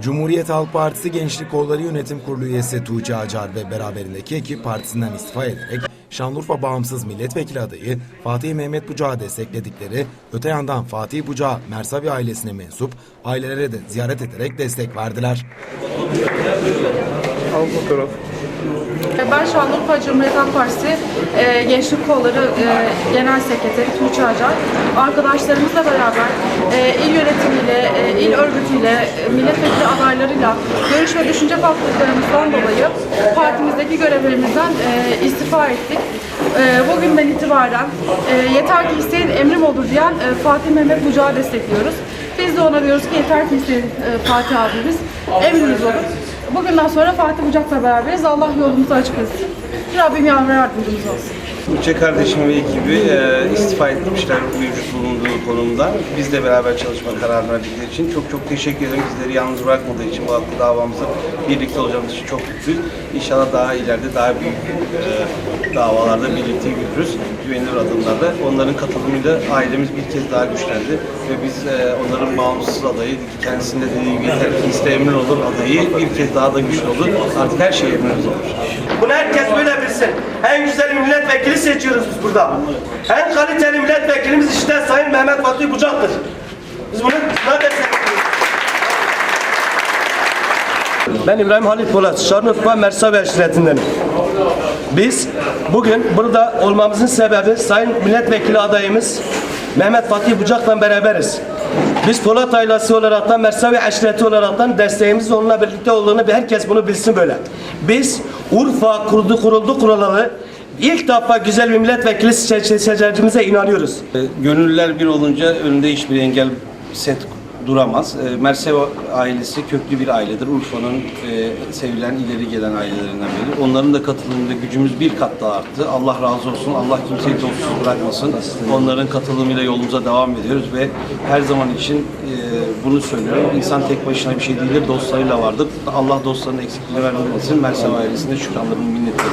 Cumhuriyet Halk Partisi Gençlik Kolları Yönetim Kurulu üyesi Tuğçe Acar ve beraberindeki ekip partisinden istifa ederek Şanlıurfa Bağımsız Milletvekili adayı Fatih Mehmet Bucak'ı destekledikleri, öte yandan Fatih Bucak'ı Mersavi ailesine mensup ailelere de ziyaret ederek destek verdiler. Al fotoğraf. Ben Şanlıurfa Cumhuriyet Halk Partisi e, Gençlik Kolları e, Genel Sekreteri Tuğçe Acar. Arkadaşlarımızla beraber e, il yönetimiyle, e, il örgütüyle, e, milletvekili adaylarıyla görüş ve düşünce farklılıklarımızdan dolayı partimizdeki görevlerimizden e, istifa ettik. E, bugünden itibaren e, yeter ki isteyin emrim olur diyen e, Fatih Mehmet Bucak'ı destekliyoruz. De ona diyoruz ki yeter ki e, Fatih abimiz emriniz olur. Bugünden sonra Fatih Bucak'la beraberiz. Allah yolumuzu açık etsin. Rabbim ve yardımcımız olsun. Tuğçe kardeşim ve ekibi e, istifa etmişler mevcut bulunduğu konumda. Bizle beraber çalışma kararı verdikleri için çok çok teşekkür ederim. Bizleri yalnız bırakmadığı için bu haklı davamızda birlikte olacağımız için çok mutluyuz. İnşallah daha ileride daha büyük e, davalarda birlikte yürürüz. Güvenilir adımlarla. Onların katılımıyla ailemiz bir kez daha güçlendi. Ve biz e, onların bağımsız adayı, kendisinde dediği gibi yeter ki emin olur adayı bir kez daha da güçlü olur. Artık her şey emriniz olur. Bunu herkes böyle bilsin. En güzel milletvekili seçiyoruz biz burada. En kaliteli milletvekilimiz işte Sayın Mehmet Fatih Bucak'tır. Biz bunu destekliyoruz. Ben İbrahim Halit Polat, Şanlıurfa Mersavi Eşreti'ndenim. Biz bugün burada olmamızın sebebi Sayın Milletvekili adayımız Mehmet Fatih Bucak'la beraberiz. Biz Polat ailesi olaraktan, Mersavi eşreti olaraktan desteğimiz onunla birlikte olduğunu herkes bunu bilsin böyle. Biz Urfa kuruldu kuruldu kurulalı ilk defa güzel bir milletvekili seçe- seçeceğimize inanıyoruz. E, Gönüllüler bir olunca önünde hiçbir engel set duramaz. E, Mersev ailesi köklü bir ailedir. Urfa'nın e, sevilen, ileri gelen ailelerinden biri. Onların da katılımıyla gücümüz bir kat daha arttı. Allah razı olsun. Allah kimseyi dostsuz bırakmasın. Onların katılımıyla yolumuza devam ediyoruz ve her zaman için bunu söylüyorum. İnsan tek başına bir şey değildir. Dostlarıyla vardır. Allah dostlarının eksikliğini vermesin. Mersev ailesine şükranlarımı minnetlerim.